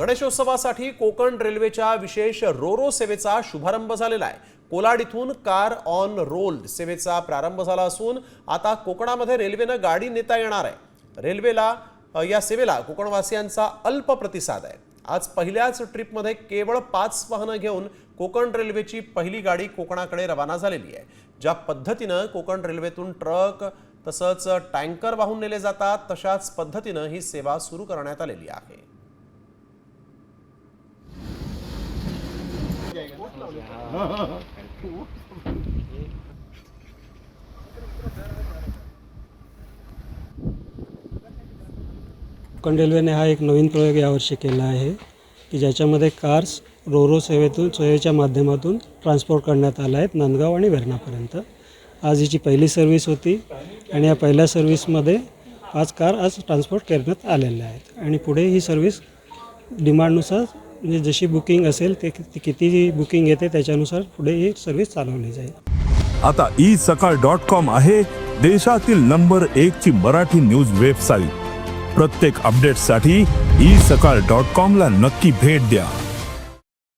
गणेशोत्सवासाठी कोकण रेल्वेच्या विशेष रोरो सेवेचा शुभारंभ झालेला आहे. कोलाड इथून कार ऑन रोल सेवेचा प्रारंभ झाला असून आता कोकणामध्ये रेल्वेनं गाडी नेता येणार आहे. रेल्वेला या सेवेला कोकणवासियांचा अल्प प्रतिसाद आहे. आज पहिल्याच ट्रिपमध्ये केवळ पाच वाहनं घेऊन कोकण रेल्वेची पहिली गाडी कोकणाकडे रवाना झालेली आहे. ज्या पद्धतीनं कोकण रेल्वेतून ट्रक तसंच टँकर वाहून नेले जातात तशाच पद्धतीनं ही सेवा सुरू करण्यात आलेली आहे. कोकण रेल्वेने हा एक नवीन प्रयोग यावर्षी केला आहे की ज्याच्यामध्ये कार्स रोरो सेवेतून सेवेच्या माध्यमातून ट्रान्सपोर्ट करण्यात आला आहेत नांदगाव आणि वेर्णापर्यंत. आज हिची पहिली सर्व्हिस होती आणि या पहिल्या सर्व्हिसमध्ये पाच कार आज ट्रान्सपोर्ट करण्यात आलेल्या आहेत. आणि पुढे ही सर्व्हिस डिमांडनुसार म्हणजे जशी बुकिंग असेल ते किती बुकिंग येते त्याच्यानुसार पुढे ही सर्व्हिस चालवली जाईल. आता ई सकाळ डॉट कॉम आहे देशातील नंबर एक ची मराठी न्यूज वेबसाईट. प्रत्येक अपडेटसाठी ई सकाळ डॉट कॉम ला नक्की भेट द्या.